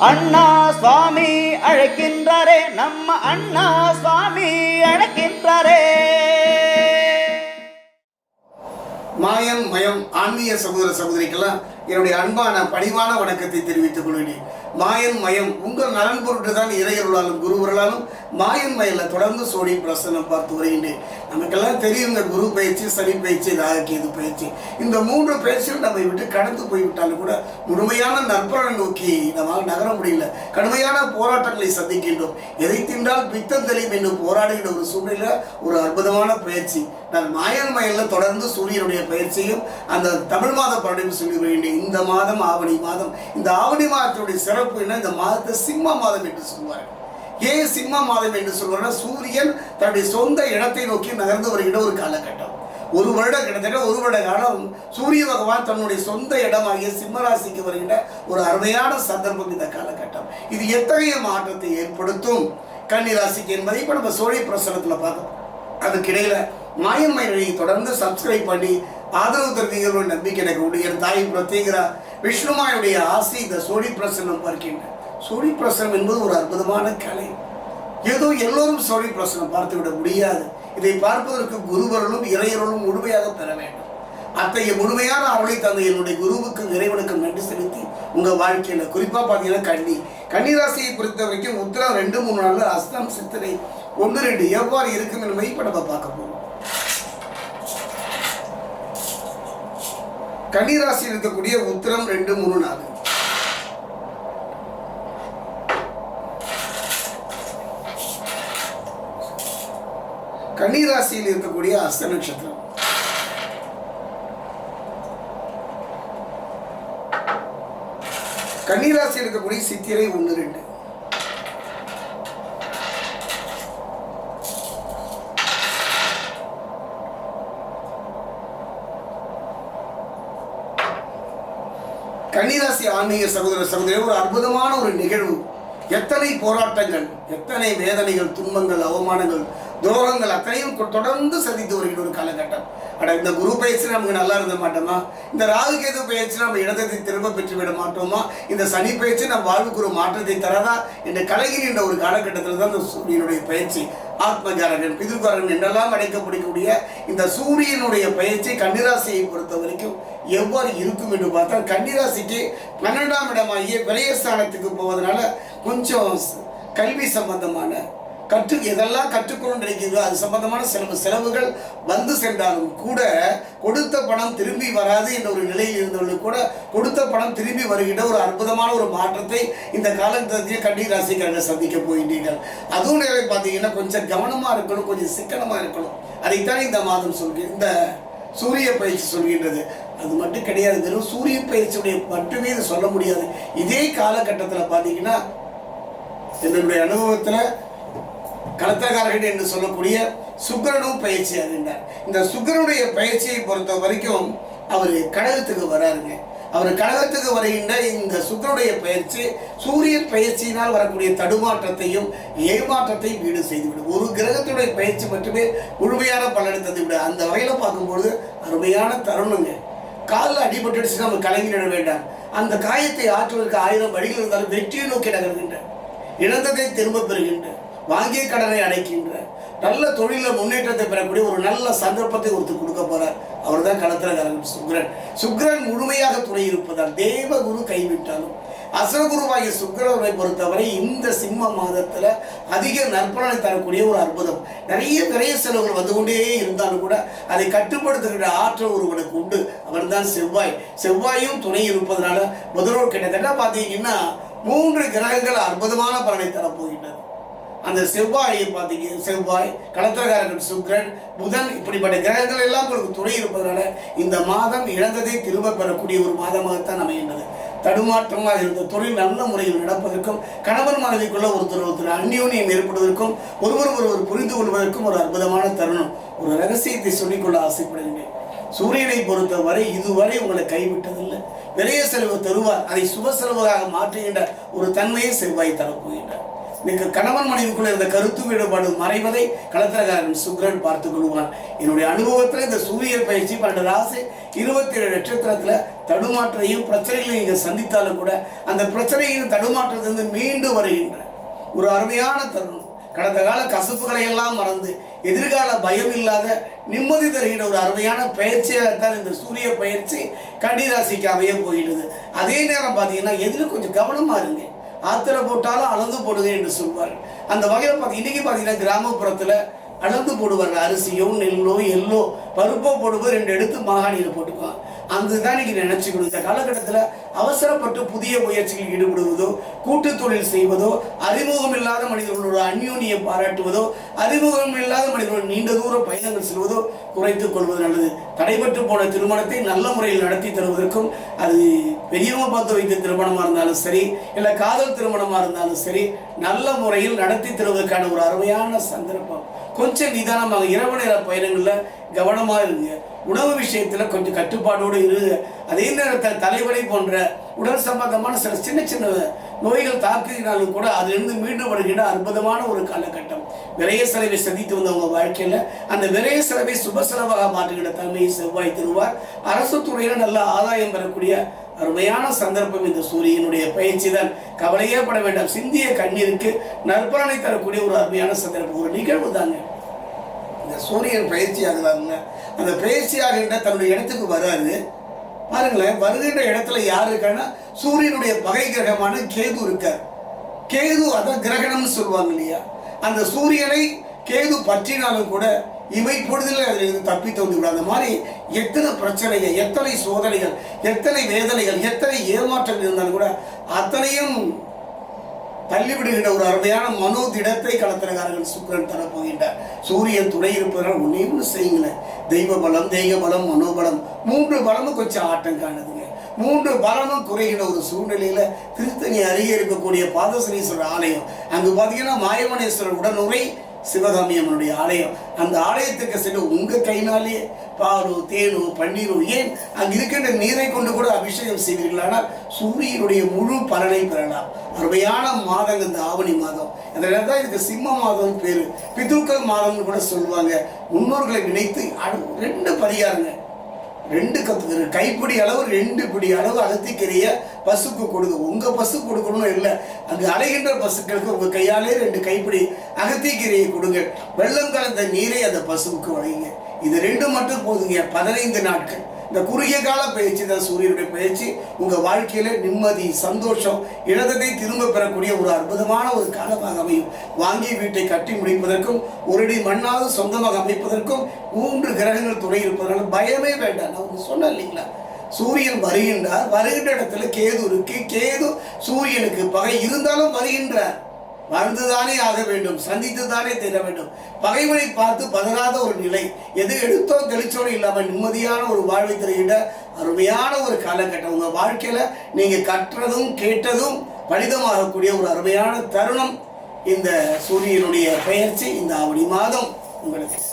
அண்ணா சுவாமி அழைக்கின்றாரே நம்ம அண்ணா சுவாமி அழைக்கின்றாரே. மாயன் மயம் ஆன்மீக சகோதர சகோதரிக்கெல்லாம் என்னுடைய அன்பான பணிவான வணக்கத்தை தெரிவித்துக் கொள்கிறேன். மாயன் மயம் உங்கள் நலன் பொருட்டு தான் இறையருளாலும் குருவர்களாலும் மாயன் மயில தொடர்ந்து சோடி பிரசனம் பார்த்து வருகின்றேன். நமக்கெல்லாம் தெரியும் இந்த குரு பயிற்சி சனி பயிற்சி ராகக்கேது பயிற்சி. இந்த மூன்று பயிற்சியும் நம்மை விட்டு கடந்து போய்விட்டாலும் கூட முழுமையான நற்பலனை நோக்கி நம்மால் நகர முடியல. கடுமையான போராட்டங்களை சந்திக்கின்றோம். எதை தின்றால் பித்தம் தெளியும் என்று போராடுகின்ற ஒரு சூழ்நிலை ஒரு அற்புதமான பயிற்சி. நான் மாயன் மயல்ல தொடர்ந்து சூரியனுடைய பயிற்சியும் அந்த தமிழ் மாத படம் சொல்லி வருகின்றேன். இந்த மாதம் ஆவணி மாதம். இந்த ஆவணி மாதத்துடைய சிறப்பு என்ன? இந்த மாதத்தை சிம்ம மாதம் என்று சொல்வார்கள் ஏன் சிம்ம மாதம் என்று சொல்வார்னா சூரியன் தன்னுடைய சொந்த இடத்தை நோக்கி நகர்ந்து வருகின்ற ஒரு காலகட்டம். ஒரு வருடம் கிட்டத்தட்ட ஒரு வருட காலம் சூரிய பகவான் தன்னுடைய சொந்த இடமாகிய சிம்மராசிக்கு வருகின்ற ஒரு அருமையான சந்தர்ப்பம் இந்த காலகட்டம். இது எத்தகைய மாற்றத்தை ஏற்படுத்தும்? கன்னிராசிக்கு என்பதை இப்போ நம்ம சோழி பிரசனத்தில் பார்க்கணும் அதுக்கிடையில் மாயன்மயனை தொடர்ந்து சப்ஸ்கிரைப் பண்ணி ஆதரவு தருவீங்களோட நம்பிக்கை எனக்கு உண்டு. என் தாய் பிரத்யேகரா விஷ்ணுமாயுடைய ஆசை இந்த சோழி பிரசனம் பார்க்கின்ற சோழி பிரசனம் என்பது ஒரு அற்புதமான கலை. ஏதோ எல்லோரும் சோழி பிரசனம் பார்த்து விட முடியாது. இதை பார்ப்பதற்கு குருவர்களும் இறையர்களும் முழுமையாக பெற வேண்டும். அத்தகைய முழுமையான அவளை தந்தை என்னுடைய குருவுக்கும் இறைவனுக்கும் நன்றி செலுத்தி உங்க வாழ்க்கையில குறிப்பா பார்த்தீங்கன்னா கன்னி. கன்னி ராசியை பொறுத்த வரைக்கும் உத்திரம் ரெண்டு மூணு நாள் அஸ்தம் சித்திரை ஒன்று ரெண்டு எவ்வாறு இருக்கும் என்பதை இப்ப நம்ம பார்க்க போகிறோம் கன்னி ராசியில் இருக்கக்கூடிய உத்திரம் ரெண்டு மூணு நாலு. கன்னி ராசியில் இருக்கக்கூடிய அஸ்த நட்சத்திரம். கன்னிராசியில் இருக்கக்கூடிய சித்திரை ஒன்று ரெண்டு. கன்னிராசி ஆன்மீக சகோதர சகோதரி ஒரு அற்புதமான ஒரு நிகழ்வு. எத்தனை போராட்டங்கள் எத்தனை வேதனைகள் துன்பங்கள் அவமானங்கள் துரோகங்கள் அத்தனையும் தொடர்ந்து சந்தித்து வருகிற ஒரு காலகட்டம். அட இந்த குரு பயிற்சி நமக்கு நல்லா இருந்த மாட்டோமா? இந்த ராகு கேது பயிற்சி நம்ம இடத்தை திரும்ப பெற்று விட மாட்டோமா? இந்த சனி பயிற்சி நம் வாழ்வுக்கு ஒரு மாற்றத்தை தரதா? என்று கலகின்ற ஒரு காலகட்டத்தில் தான் இந்த சூரியனுடைய பயிற்சி. ஆத்மகாரகன் பிதுர்காரகன் என்றெல்லாம் அடைக்கப்படக்கூடிய இந்த சூரியனுடைய பயிற்சி கன்னிராசியை பொறுத்த வரைக்கும் எவ்வாறு இருக்கும் என்று பார்த்தால் கன்னிராசிக்கு பன்னெண்டாம் இடமாகிய விரயஸ்தானத்துக்கு போவதனால கொஞ்சம் கல்வி சம்பந்தமான கற்று எதெல்லாம் கற்றுக்கணும்னு நினைக்கிறதோ அது சம்பந்தமான சில செலவுகள் வந்து சென்றாலும் கூட கொடுத்த பணம் திரும்பி வராது என்ற ஒரு நிலையில் இருந்தவர்களுக்கு கூட கொடுத்த பணம் திரும்பி வருகின்ற ஒரு அற்புதமான ஒரு மாற்றத்தை இந்த காலகட்டத்தில் கன்னி ராசிக்காரர்கள் சந்திக்க போகின்றீர்கள். அதுவும் நேரம் பார்த்தீங்கன்னா கொஞ்சம் கவனமாக இருக்கணும் கொஞ்சம் சிக்கனமாக இருக்கணும். அதைத்தான் இந்த மாதம் சொல்கிறேன். இந்த சூரிய பயிற்சி சொல்கின்றது. அது மட்டும் கிடையாது. வெறும் சூரிய பயிற்சியுடைய மட்டுமே இதை சொல்ல முடியாது. இதே காலகட்டத்தில் பார்த்தீங்கன்னா என்னுடைய அனுபவத்தில் கலத்தகாரர்கள் என்று சொல்லக்கூடிய சுக்கரனும் பயிற்சி அறிந்தார். இந்த சுக்கரனுடைய பயிற்சியை பொறுத்த வரைக்கும் அவர் கடகத்துக்கு வராருங்க. அவர் கழகத்துக்கு வருகின்ற இந்த சுக்கரனுடைய பயிற்சி சூரிய பயிற்சியினால் வரக்கூடிய தடுமாற்றத்தையும் ஏமாற்றத்தையும் வீடு செய்துவிடும். ஒரு கிரகத்துடைய பயிற்சி மட்டுமே முழுமையான பலனை தந்துவிடும். அந்த வகையில் பார்க்கும்பொழுது அருமையான தருணங்க. காலில் அடிபட்டுடுச்சு நம்ம கலங்கிட வேண்டாம். அந்த காயத்தை ஆற்றுவதற்கு ஆயிரம் வழிகள் இருந்தாலும் வெற்றியை நோக்கி நகர்கின்ற இழந்ததை திரும்ப பெறுகின்ற வாங்கிய கடனை அடைக்கின்ற நல்ல தொழில முன்னேற்றத்தை பெறக்கூடிய ஒரு நல்ல சந்தர்ப்பத்தை ஒருத்தர் கொடுக்க போறார். அவர் தான் களத்தில் சுக்ரன். சுக்ரன் முழுமையாக துணை இருப்பதால் தேவகுரு கைவிட்டாலும் அசுரகுருவாகிய சுக்கரவரை பொறுத்தவரை இந்த சிம்ம மாதத்துல அதிக நற்பலனை தரக்கூடிய ஒரு அற்புதம். நிறைய நிறைய செலவுகள் வந்து கொண்டே இருந்தாலும் கூட அதை கட்டுப்படுத்துகிற ஆற்றல் ஒருவனுக்கு உண்டு. அவர்தான் செவ்வாய். செவ்வாயும் துணை இருப்பதனால முதல்வர் கிட்டத்தட்ட பார்த்தீங்கன்னா மூன்று கிரகங்கள் அற்புதமான பலனை தரப்போகின்றது அந்த செவ்வாயை பார்த்தீங்க செவ்வாய் கடத்திரகாரர்கள் சுக்கிரன் புதன் இப்படிப்பட்ட கிரகங்கள் எல்லாம் உங்களுக்கு துணை இருப்பதனால இந்த மாதம் இழந்ததை திரும்ப பெறக்கூடிய ஒரு மாதமாகத்தான் அமைகின்றது. தடுமாற்றமாக இருந்த தொழில் நல்ல முறையில் நடப்பதற்கும் கணவன் மனைவிக்குள்ள ஒருத்தர் ஒருத்தர் அந்யோன்யம் ஏற்படுவதற்கும் ஒருவர் ஒருவர் புரிந்து கொள்வதற்கும் ஒரு அற்புதமான தருணம். ஒரு ரகசியத்தை சொல்லிக்கொள்ள ஆசைப்படுகிறேன் சூரியனை பொறுத்தவரை இதுவரை உங்களை கைவிட்டதில்லை. விரைய செலவு தருவார். அதை சுப செலவாக மாற்றுகின்ற ஒரு தன்மையை செவ்வாய் தரப்போகின்றார். இன்னைக்கு கணவன் மனைவிக்குள்ள இருந்த கருத்து வேறுபாடு மறைவதை களத்திரகாரன் சுக்ரன் பார்த்துக் கொள்வான். என்னுடைய அனுபவத்துல இந்த சூரிய பயிற்சி பன்னெண்டு ராசி இருபத்தி ஏழு நட்சத்திரத்துல தடுமாற்றையும் பிரச்சனைகளையும் இங்க சந்தித்தாலும் கூட அந்த பிரச்சனையின் தடுமாற்றத்திலிருந்து மீண்டு வருகின்ற ஒரு அருமையான தருணம். கடந்த கால கசப்புகளை எல்லாம் மறந்து எதிர்கால பயம் இல்லாத நிம்மதி தருகிற ஒரு அருமையான பயிற்சியாகத்தான் இந்த சூரிய பயிற்சி கன்னிராசிக்கு அமைய போகிறது அதே நேரம் பார்த்தீங்கன்னா எதில் கொஞ்சம் கவனமா இருங்க. ஆத்திர போட்டாலும் அளந்து போடுங்க என்று சொல்வார். அந்த வகையில் பார்த்து இன்னைக்கு பார்த்தீங்கன்னா கிராமப்புறத்தில் அளந்து போடுவார். அரிசியோ நெல்லோ எல்லோ பருப்போ போடுவோம் ரெண்டு எடுத்து மாகாணியில் போட்டுக்குவான் அதுதான் இன்னைக்கு நினைச்சு இந்த காலகட்டத்தில் அவசரப்பட்டு புதிய முயற்சியில் ஈடுபடுவதோ கூட்டு தொழில் செய்வதோ அறிமுகம் இல்லாத மனிதர்களோட அந்யோன்யம் பாராட்டுவதோ அறிமுகம் இல்லாத மனிதர்களோட நீண்ட தூர பயணங்கள் செல்வதோ குறைத்துக் கொள்வது நல்லது. தடைபட்டு போன திருமணத்தை நல்ல முறையில் நடத்தி தருவதற்கும் அது பெரியவங்க பார்த்து வைத்த திருமணமாக இருந்தாலும் சரி இல்லை காதல் திருமணமாக இருந்தாலும் சரி நல்ல முறையில் நடத்தி தருவதற்கான ஒரு அருமையான சந்தர்ப்பம். கொஞ்சம் நிதானமாக இரவு நேர பயணங்களில் கவனமாக இருங்க. உணவு விஷயத்தில் கொஞ்சம் கட்டுப்பாடோடு இருங்க. அதே நேரத்தில் தலைவலி போன்ற உடல் சம்பந்தமான சில சின்ன சின்ன நோய்கள் தாக்குகிறாலும் கூட அதிலிருந்து மீண்டு வருகின்ற அற்புதமான ஒரு காலகட்டம். விரைய செலவை சந்தித்து வந்தவங்க வாழ்க்கையில் அந்த விரைய செலவை சுப செலவாக மாற்றுகின்ற தன்மையை செவ்வாய் தருவார். அரசு துறையில் நல்ல ஆதாயம் பெறக்கூடிய அருமையான சந்தர்ப்பம் இந்த சூரியனுடைய பயிற்சி தான். கவலையே பட வேண்டாம். சிந்திய கண்ணீருக்கு நற்பலனை தரக்கூடிய ஒரு அருமையான சந்தர்ப்பம். ஒரு நிகழ்வு தாங்க. இந்த சூரியன் பயிற்சி ஆகுதாங்க அந்த பயிற்சி ஆகின்ற தன்னுடைய இடத்துக்கு வராது பாருங்களேன் வருகின்ற இடத்துல யார் இருக்கான்னா சூரியனுடைய பகை கிரகமான கேது இருக்கார். கேது அதான் கிரகணம்னு சொல்லுவாங்க இல்லையா? அந்த சூரியனை கேது பற்றினாலும் கூட இவை பொழுதில் அதில் இருந்து தப்பித்து வந்து அந்த மாதிரி எத்தனை பிரச்சனைகள் எத்தனை சோதனைகள் எத்தனை வேதனைகள் எத்தனை ஏமாற்றங்கள் இருந்தாலும் கூட அத்தனையும் தள்ளிவிடுகின்ற ஒரு அருமையான மனோ திடத்தை களத்திரகாரர்கள் சுக்கரன் தரப்போகின்றார் சூரியன் துணை இருப்பதனால் ஒன்றே ஒன்று செய்யுங்களேன். தெய்வ பலம் தெய்வ பலம் மனோபலம் மூன்று பலமும் கொஞ்சம் ஆட்டம் காணுதுங்க. மூன்று பலமும் குறைகிற ஒரு சூழ்நிலையில திருத்தணி அருகே இருக்கக்கூடிய பாதசனீஸ்வரர் ஆலயம். அங்கு பார்த்தீங்கன்னா மாயமனேஸ்வரர் உடனுரை சிவகாமி அம்மனுடைய ஆலயம். அந்த ஆலயத்துக்கு சென்று உங்கள் கைனாலேயே பாலோ தேனோ பன்னீரோ ஏன் அங்கு இருக்கின்ற நீரை கொண்டு கூட அபிஷேகம் செய்வீர்களானால் சூரியனுடைய முழு பலனை பெறலாம். அருமையான மாதம் இந்த ஆவணி மாதம். அந்த நேரம் தான் இதுக்கு சிம்ம மாதம் பேர். பிதுக்கள் மாதம்னு கூட சொல்லுவாங்க. முன்னோர்களை நினைத்து ரெண்டு பரிகாரங்க. ரெண்டு கப்பு கைப்பிடி அளவு ரெண்டு பிடி அளவு அகத்திக்கரிய பசுக்கு கொடுங்க. உங்க பசு கொடுக்கணும்னு இல்லை. அங்கு அலைகின்ற பசுக்களுக்கு உங்க கையாலே ரெண்டு கைப்பிடி அகத்திக்கீரையை கொடுங்க. வெள்ளம் கலந்த நீரை அந்த பசுவுக்கு வழங்குங்க. இது ரெண்டு மட்டும் போதுங்க. பதினைந்து நாட்கள். இந்த குறுகிய கால பயிற்சி தான் சூரியனுடைய பயிற்சி உங்க வாழ்க்கையில நிம்மதி சந்தோஷம் இழந்ததை திரும்ப பெறக்கூடிய ஒரு அற்புதமான ஒரு காலமாக அமையும். வாங்கிய வீட்டை கட்டி முடிப்பதற்கும் ஒரு அடி மண்ணாவது சொந்தமாக அமைப்பதற்கும் மூன்று கிரகங்கள் துணை இருப்பதனால பயமே வேண்டாம். நான் உங்களுக்கு சொன்னேன் இல்லைங்களா? சூரியன் வருகின்றார். வருகின்ற இடத்துல கேது இருக்கு. கேது சூரியனுக்கு பகை இருந்தாலும் வருகின்றார். வாழ்ந்துதானே ஆக வேண்டும் சந்தித்து தானே வேண்டும். பகைவனை பார்த்து பதறாத ஒரு நிலை எது எடுத்தோ தெளிச்சோடு இல்லாமல் நிம்மதியான ஒரு வாழ்வை தருகின்ற அருமையான ஒரு காலகட்டம். உங்கள் வாழ்க்கையில் நீங்கள் கற்றதும் கேட்டதும் பலிதமாகக்கூடிய ஒரு அருமையான தருணம். இந்த சூரியனுடைய பெயர்ச்சி இந்த ஆவணி மாதம் உங்களுக்கு